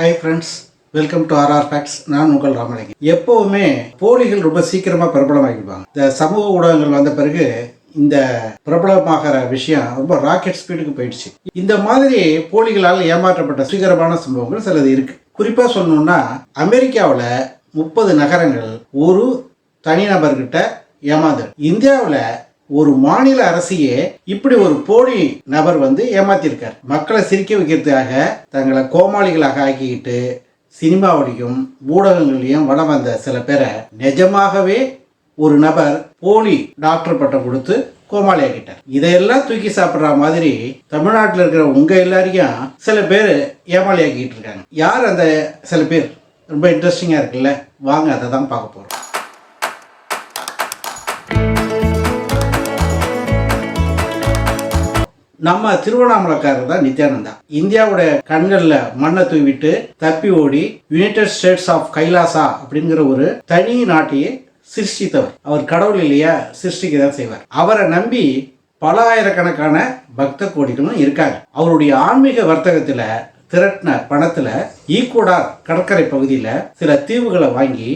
Hi friends welcome to RR facts நான் உங்கள் ராமலிங்கம். எப்போவுமே போலிகள் ரொம்ப சீக்கிரமாக பிரபலமாகிடுவாங்க. இந்த சமூக ஊடகங்கள் வந்த பிறகு இந்த பிரபலமாகிற விஷயம் ரொம்ப ராக்கெட் ஸ்பீடுக்கு போயிடுச்சு. இந்த மாதிரி போலிகளால் ஏமாற்றப்பட்ட சீக்கிரமான சம்பவங்கள் சிலது இருக்கு. குறிப்பாக சொல்லணும்னா அமெரிக்காவில் முப்பது நகரங்கள் ஒரு தனிநபர்கிட்ட ஏமாந்து இந்தியாவில் ஒரு மாநில அரசையே இப்படி ஒரு போலி நபர் வந்து ஏமாத்திருக்கார். மக்களை சிரிக்க வைக்கிறதுக்காக தங்களை கோமாளிகளாக ஆக்கிக்கிட்டு சினிமாவிலையும் ஊடகங்களையும் வளம் வந்த சில பேரை நிஜமாகவே ஒரு நபர் போலி டாக்டர் பட்டம் கொடுத்து கோமாளி ஆக்கிட்டார் இதையெல்லாம் தூக்கி சாப்பிட்ற மாதிரி தமிழ்நாட்டில் இருக்கிற உங்க எல்லாரையும் சில பேர் ஏமாளி ஆக்கிட்டு இருக்காங்க. யார் அந்த சில பேர்? ரொம்ப இன்ட்ரெஸ்டிங்காக இருக்குல்ல. வாங்க அதை தான் பார்க்க போகிறோம் நம்ம திருவண்ணாமலைக்காரர் தான் நித்யானந்தா இந்தியாவோட கண்களில் மண்ணை தூவிட்டு தப்பி ஓடி யுனைடெட் ஸ்டேட்ஸ் ஆஃப் கைலாசா அப்படிங்கிற ஒரு தனி நாட்டையே சிருஷ்டித்தவர். அவர் கடவுள் இல்லையா? சிருஷ்டிக்க தான் செய்வார். அவரை நம்பி பல ஆயிரக்கணக்கான பக்த கோடிகளும் இருக்காங்க. அவருடைய ஆன்மீக வர்த்தகத்தில் திரட்டின பணத்தில் ஈக்குவடார் கடற்கரை பகுதியில் சில தீவுகளை வாங்கி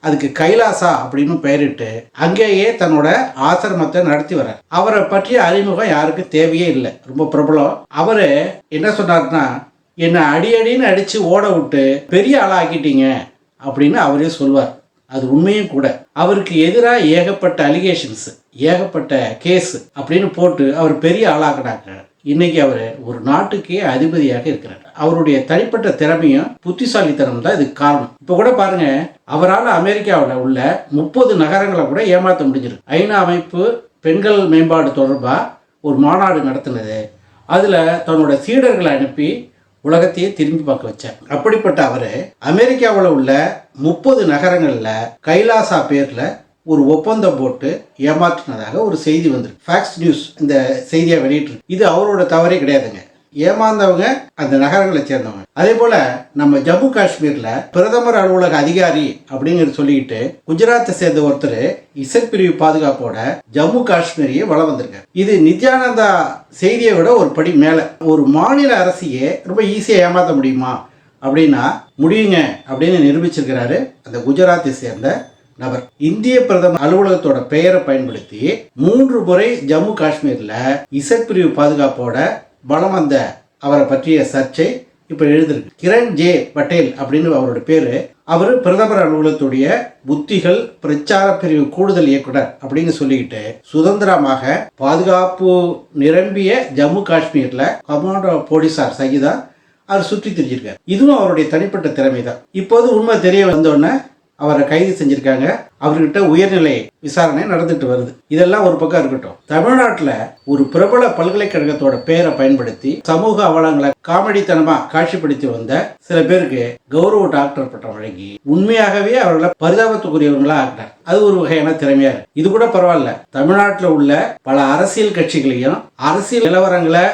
அதுக்கு கைலாசா அப்படின்னு பெயரிட்டு அங்கேயே தன்னோட ஆசிரமத்தை நடத்தி வர்றார். அவரை பற்றிய அறிமுகம் யாருக்கும் தேவையே இல்லை. ரொம்ப பிரபலம். அவரு என்ன சொன்னார்னா என்னை அடி அடின்னு அடிச்சு ஓட விட்டு பெரிய ஆளாக்கிட்டீங்க அப்படின்னு அவரே சொல்வார் அது உண்மையும் கூட. அவருக்கு எதிராக ஏகப்பட்ட அலிகேஷன்ஸ் ஏகப்பட்ட கேஸ் அப்படின்னு போட்டு அவர் பெரிய ஆளாக்குனாங்க. இன்னைக்கு அவர் ஒரு நாட்டுக்கே அதிபதியாக இருக்கிறார். அவருடைய தனிப்பட்ட திறமையும் புத்திசாலித்தனம் தான் இதுக்கு காரணம். இப்போ கூட பாருங்க அவரால் அமெரிக்காவில் உள்ள முப்பது நகரங்களை கூட ஏமாற்ற முடிஞ்சிருக்கு. ஐநா அமைப்பு பெண்கள் மேம்பாடு தொடர்பாக ஒரு மாநாடு நடத்தினது. அதில் தன்னோட சீடர்களை அனுப்பி உலகத்தையே திரும்பி பார்க்க வச்சார். அப்படிப்பட்ட அவர் அமெரிக்காவில் உள்ள முப்பது நகரங்களில் கைலாசா பேரில் ஒரு ஒப்பந்தம் போட்டு ஏமாற்றினதாக ஒரு செய்தி வந்திருக்கு. ஃபேக்ஸ் நியூஸ் இந்த செய்தியை வெளியிட்டிருக்கு. இது அவரோட தவறே கிடையாதுங்க. ஏமாந்தவங்க அந்த நகரங்களை சேர்ந்தவங்க. அதே போல நம்ம ஜம்மு காஷ்மீர்ல பிரதமர் அலுவலக அதிகாரி அப்படிங்கிறது சொல்லிக்கிட்டு குஜராத்தை சேர்ந்த ஒருத்தர் இசைப்பிரிவு பாதுகாப்போட ஜம்மு காஷ்மீரையே வள வந்திருக்காரு. இது நித்யானந்தா செய்தியை விட ஒரு படி மேல. ஒரு மாநில அரசியே ரொம்ப ஈஸியாக ஏமாற்ற முடியுமா? அப்படின்னா முடியுங்க அப்படின்னு நிரூபிச்சிருக்கிறாரு அந்த குஜராத்தை சேர்ந்த நபர். இந்திய பிரதமர் அலுவலகத்தோட பெயரை பயன்படுத்தி மூன்று முறை ஜம்மு காஷ்மீர்ல இசைப்பிரிவு பாதுகாப்போட பலம் வந்த அவரை பற்றிய சர்ச்சை இப்போ எழுதிருக்கு. கிரண் ஜே பட்டேல் அப்படின்னு அவரோட பேரு. அவர் பிரதமர் அலுவலகத்துடைய புத்திகள் பிரச்சார பிரிவு கூடுதல் இயக்குனர் அப்படின்னு சொல்லிக்கிட்டு சுதந்திரமாக பாதுகாப்பு நிரம்பிய ஜம்மு காஷ்மீர்ல கமாண்டோ போலீசார் சகிதா அவர் சுற்றி திரிஞ்சிருக்கார். இதுவும் அவருடைய தனிப்பட்ட திறமை தான் இப்போது உண்மை தெரிய வந்தோடனே அவரை கைது செஞ்சிருக்காங்க. அவர்கிட்ட உயர்நிலை விசாரணை நடந்துட்டு வருது. இதெல்லாம் ஒரு பக்கம் இருக்கட்டும். தமிழ்நாட்டில் ஒரு பிரபல பல்கலைக்கழகத்தோட பெயரை பயன்படுத்தி சமூக அவலங்களை காமெடித்தனமா காட்சிப்படுத்தி வந்த சில பேருக்கு கௌரவ டாக்டர் பட்டம் வழங்கி உண்மையாகவே அவர்களை பரிதாபத்துக்குரியவங்களா ஆகிட்டார் அது ஒரு வகையான திறமையா இருக்கு. இது கூட பரவாயில்ல. தமிழ்நாட்டில் உள்ள பல அரசியல் கட்சிகளையும் அரசியல் நிலவரங்களை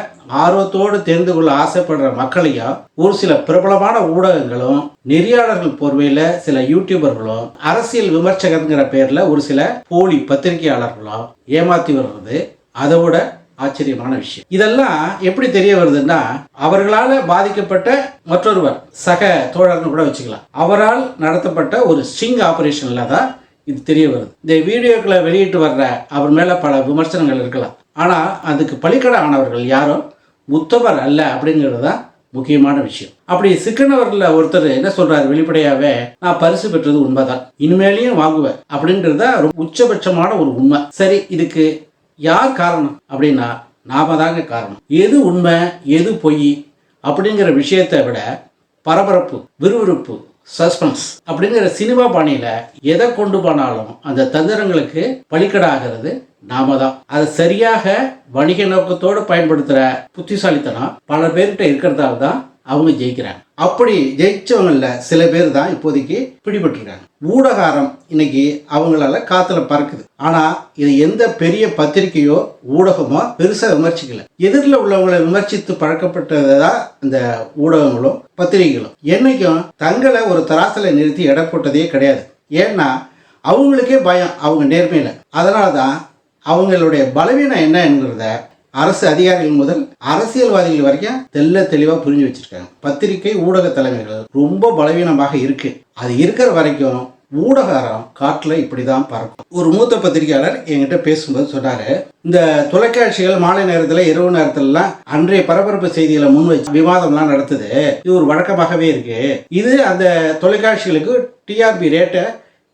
ஆர்வத்தோடு தெரிந்து கொள்ள ஆசைப்படுற மக்களையும் ஒரு சில பிரபலமான ஊடகங்களும் நெறியாளர்கள் போர்வையில் சில யூடியூபர்களும் அரசியல் விமர்சகங்கிற பேர்ல ஒரு சில போலி பத்திரிகையாளர்களும் ஏமாத்தி வர்றது அதை விட ஆச்சரியமான விஷயம். இதெல்லாம் எப்படி தெரிய வருதுன்னா அவர்களால் பாதிக்கப்பட்ட மற்றொருவர் சக தோழர்னு கூட வச்சுக்கலாம். அவரால் நடத்தப்பட்ட ஒரு ஸ்ட்ரிங் ஆபரேஷன்ல தான் இது தெரிய வருது. இந்த வீடியோக்களை வெளியிட்டு வர்ற அவர் மேல பல விமர்சனங்கள் இருக்கலாம். ஆனா அதுக்கு பலிக்கடை ஆனவர்கள் யாரும் முத்தவர் அல்ல அப்படிங்கிறது தான் முக்கியமான விஷயம். அப்படி சிக்கனவர்ல ஒருத்தர் என்ன சொல்றாரு வெளிப்படையாவே நான் பரிசு பெற்றது உண்மைதான். இனிமேலையும் வாங்குவேன். அப்படிங்கிறது தான் ரொம்ப உச்சபட்சமான ஒரு உண்மை. சரி இதுக்கு யார் காரணம்? அப்படின்னா நாம தாங்க காரணம். எது உண்மை எது பொய் அப்படிங்கிற விஷயத்தை விட பரபரப்பு விறுவிறுப்பு சஸ்பென்ஸ் அப்படிங்கிற சினிமா பாணியில எதை கொண்டு போனாலும் அந்த தந்திரங்களுக்கு பலிக்கடாகிறது நாம தான். அதை சரியாக வணிக நோக்கத்தோடு பயன்படுத்துற புத்திசாலித்தனம் பல பேர்கிட்ட இருக்கிறதால தான் அவங்க ஜெயிக்கிறாங்க. அப்படி ஜெயிச்சவங்கள சில பேர் தான் இப்போதைக்கு பிடிபட்டிருக்காங்க. ஊடகாரம் இன்னைக்கு அவங்களால காத்துல பறக்குது. ஆனா இது எந்த பெரிய பத்திரிகையோ ஊடகமோ பெருசா விமர்சிக்கல. எதிரில் உள்ளவங்களை விமர்சித்து பழக்கப்பட்டதா இந்த ஊடகங்களும் பத்திரிகைகளும். என்னைக்கும் தங்களை ஒரு தராசில நிறுத்தி எடை போட்டதே கிடையாது. ஏன்னா அவங்களுக்கே பயம் அவங்க நேர்மையில. அதனால தான் அவங்களுடைய பலவீனம் என்னங்கிறத அரசு அதிகாரிகள் முதல் அரசியல்வாதிகள் வரைக்கும் தெல்ல தெளிவா புரிஞ்சு வச்சிருக்காங்க. பத்திரிகை ஊடக தலைமைகள் ரொம்ப பலவீனமாக இருக்கு. அது இருக்கிற வரைக்கும் ஊடகாரம் காட்டுல இப்படிதான் பறக்கும். ஒரு மூத்த பத்திரிகையாளர் என்கிட்ட பேசும்போது சொன்னாரு இந்த தொலைக்காட்சிகள் மாலை நேரத்துல இரவு நேரத்துலலாம் அன்றைய பரபரப்பு செய்திகளை முன் வச்சு விவாதம்லாம் நடத்துது. இது ஒரு வழக்கமாகவே இருக்கு. இது அந்த தொலைக்காட்சிகளுக்கு டிஆர்பி ரேட்டை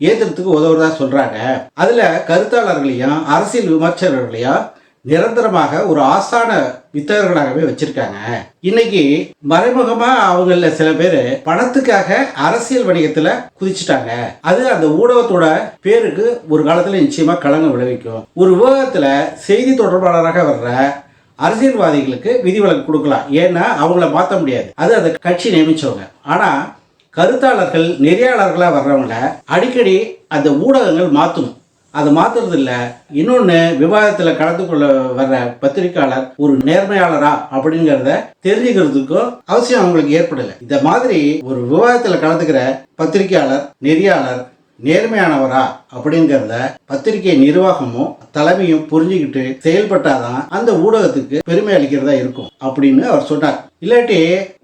ஏத்துறதுக்கு உதவுறதா சொல்றாங்க. அதுல கருத்தாளர்களையும் அரசியல் விமர்சகர்களையும் நிரந்தரமாக ஒரு ஆசான வித்தகர்களாகவே வச்சிருக்காங்க. இன்னைக்கு மறைமுகமா அவங்கள சில பேர் பணத்துக்காக அரசியல் வணிகத்துல குதிச்சுட்டாங்க. அது அந்த ஊடகத்தோட பேருக்கு ஒரு காலத்துல நிச்சயமா களங்கம் விளைவிக்கும். ஒரு விவாதத்துல செய்தி தொடர்பாளராக வர்ற அரசியல்வாதிகளுக்கு விதிவிலக்கு கொடுக்கலாம். ஏன்னா அவங்கள மாற்ற முடியாது. அது அந்த கட்சி நியமிச்சவங்க. ஆனா கருத்தாளர்கள் நெறியாளர்களாக வர்றவங்கள அடிக்கடி அந்த ஊடகங்கள் மாற்றும் அதை மாத்துறது இல்ல இன்னொன்று விவாதத்தில் கலந்து கொள்ள வர்ற பத்திரிக்கையாளர் ஒரு நேர்மையாளரா அப்படிங்கிறத தெரிஞ்சுக்கிறதுக்கும் அவசியம் அவங்களுக்கு ஏற்படலை. இந்த மாதிரி ஒரு விவாதத்தில் கலந்துக்கிற பத்திரிக்கையாளர் நெறியாளர் நேர்மையானவரா அப்படிங்கிறத பத்திரிகை நிர்வாகமும் தலைமையும் புரிஞ்சுக்கிட்டு செயல்பட்டாதான் அந்த ஊடகத்துக்கு பெருமை அளிக்கிறதா இருக்கும் அப்படின்னு அவர் சொன்னார் இல்லாட்டி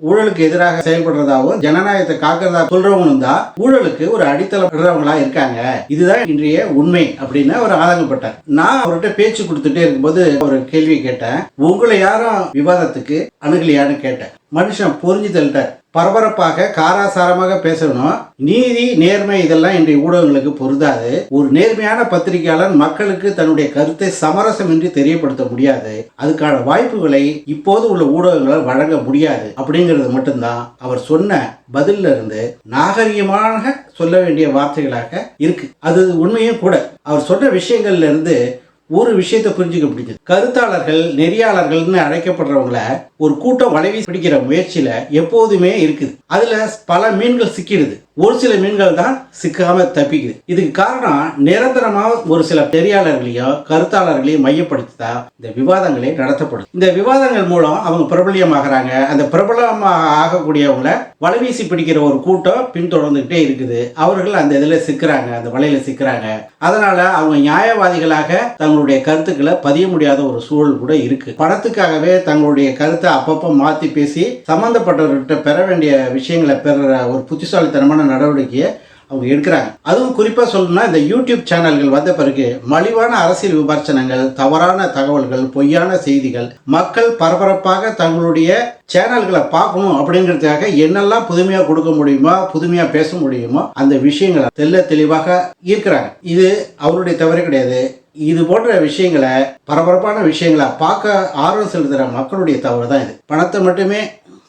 ஊழலுக்கு எதிராக செயல்படுறதாவும் ஜனநாயகத்தை காக்கிறதா சொல்றவங்களும் தான் ஊழலுக்கு ஒரு அடித்தளம் இருக்காங்க. இதுதான் இன்றைய உண்மை அப்படின்னு அவர் ஆதங்கப்பட்டார். நான் அவர்கிட்ட பேச்சு கொடுத்துட்டே இருக்கும்போது ஒரு கேள்வி கேட்டேன். உங்களை யாரும் விவாதத்துக்கு அணுகலையான்னு கேட்டேன். மனுஷன் புரிஞ்சு பரபரப்பாக காராசாரமாக பேசணும். நீதி நேர்மை இதெல்லாம் இன்றைய ஊடகங்களுக்கு பொருந்தாது. ஒரு நேர்மையான பத்திரிகையாளர் மக்களுக்கு தன்னுடைய கருத்தை சமரசமின்றி தெரியப்படுத்த முடியாது. அதுக்கான வாய்ப்புகளை இப்போது உள்ள ஊடகங்களால் வழங்க முடியாது. அப்படிங்கிறது மட்டும்தான் அவர் சொன்ன பதில்ல இருந்து நாகரிகமாக சொல்ல வேண்டிய வார்த்தைகளாக இருக்கு. அது உண்மையும் கூட. அவர் சொன்ன விஷயங்கள்ல இருந்து ஒரு விஷயத்தை புரிஞ்சுக்க பிடிச்சது கருத்தாளர்கள் நெறியாளர்கள்னு அழைக்கப்படுறவங்கள ஒரு கூட்டம் வளைவி பிடிக்கிற முயற்சியில எப்போதுமே இருக்குது. அதுல பல மீன்கள் சிக்கிடுது. ஒரு சில மீன்கள் தான் சிக்காம தப்பிக்குது. இதுக்கு காரணம் நிரந்தரமாக ஒரு சில பெரியாளர்களையும் கருத்தாளர்களையும் மையப்படுத்தி தான் இந்த விவாதங்களே நடத்தப்படும் இந்த விவாதங்கள் மூலம் அவங்க பிரபலியமாகறாங்க. அந்த பிரபலமாக ஆகக்கூடியவங்கள வலைவீசி பிடிக்கிற ஒரு கூட்டம் பின்தொடர்ந்துகிட்டே இருக்குது. அவர்கள் அந்த இதில் சிக்கிறாங்க அந்த வலையில சிக்கிறாங்க. அதனால அவங்க நியாயவாதிகளாக தங்களுடைய கருத்துக்களை பதிய முடியாத ஒரு சூழல் கூட இருக்கு. பணத்துக்காகவே தங்களுடைய கருத்தை அப்பப்போ மாத்தி பேசி சம்பந்தப்பட்டவர்கிட்ட பெற வேண்டிய விஷயங்களை பெற ஒரு புத்திசாலித்தனமான நடவடிக்கையை அவங்க எடுக்கிறாங்க. அதுவும் குறிப்பாக சொல்லணும்னா இந்த யூடியூப் சேனல்கள் வந்த பிறகு மலிவான அரசியல் விமர்சனங்கள் தவறான தகவல்கள் பொய்யான செய்திகள் மக்கள் பரபரப்பாக தங்களுடைய சேனல்களை பார்க்கணும் அப்படிங்கிறதுக்காக என்னெல்லாம் புதுமையாக கொடுக்க முடியுமோ புதுமையாக பேச முடியுமோ அந்த விஷயங்களை தெல்ல தெளிவாக ஈர்க்கிறாங்க இது அவருடைய தவறு கிடையாது. இது போன்ற விஷயங்களை பரபரப்பான விஷயங்களை பார்க்க ஆர்வம் செலுத்துகிற மக்களுடைய தவறு தான் இது. பணத்தை மட்டுமே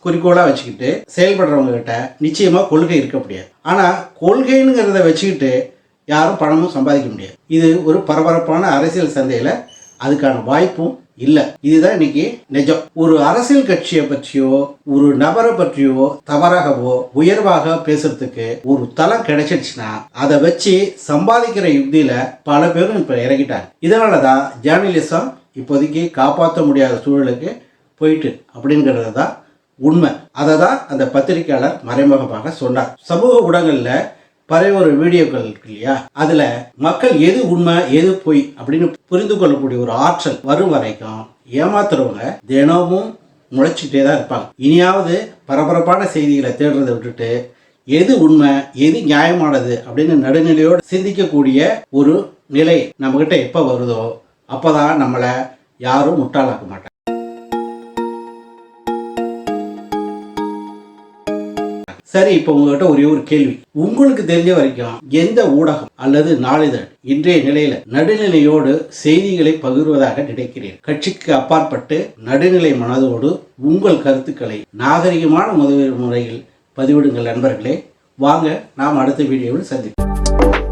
குறிக்கோளாக வச்சுக்கிட்டு செயல்படுறவங்க கிட்ட நிச்சயமாக கொள்கை இருக்க முடியாது. ஆனால் கொள்கைங்கிறத வச்சுக்கிட்டு யாரும் பணமும் சம்பாதிக்க முடியாது. இது ஒரு பரபரப்பான அரசியல் சந்தையில் அதுக்கான வாய்ப்பும் இல்லை. இதுதான் இன்னைக்கு நிஜம். ஒரு அரசியல் கட்சியை பற்றியோ ஒரு நபரை பற்றியோ தவறாகவோ உயர்வாக பேசுறதுக்கு ஒரு தளம் கிடைச்சிடுச்சுன்னா அதை வச்சு சம்பாதிக்கிற யுக்தியில பல பேரும் இப்போ இறங்கிட்டாங்க. இதனால தான் ஜேர்னலிசம் இப்போதைக்கு காப்பாற்ற முடியாத சூழலுக்கு போயிட்டு அப்படிங்கிறது தான் உண்மை. அதை தான் அந்த பத்திரிக்கையாளர் மறைமுகமாக சொன்னார். சமூக ஊடகங்களில் பழைய ஒரு வீடியோக்கள் இருக்கு இல்லையா? அதில் மக்கள் எது உண்மை எது பொய் அப்படின்னு புரிந்து கொள்ளக்கூடிய ஒரு ஆற்றல் வரும் வரைக்கும் ஏமாத்துறவங்க தினமும் முளைச்சிக்கிட்டே தான் இருப்பாங்க. இனியாவது பரபரப்பான செய்திகளை தேடுறதை விட்டுட்டு எது உண்மை எது நியாயமானது அப்படின்னு நடுநிலையோடு சிந்திக்கக்கூடிய ஒரு நிலை நம்மக்கிட்ட எப்போ வருதோ அப்போ தான் நம்மளை யாரும் முட்டாளாக்க மாட்டாங்க. சரி இப்போ உங்ககிட்ட ஒரே ஒரு கேள்வி. உங்களுக்கு தெரிஞ்ச வரைக்கும் எந்த ஊடகம் அல்லது நாளிதழ் இன்றைய நிலையில நடுநிலையோடு செய்திகளை பகிர்வதாக நினைக்கிறேன் கட்சிக்கு அப்பாற்பட்டு நடுநிலை மனதோடு உங்கள் கருத்துக்களை நாகரிகமான முதல் முறையில் பதிவிடுங்கள் நண்பர்களே. வாங்க நாம் அடுத்த வீடியோவில் சந்திப்போம்.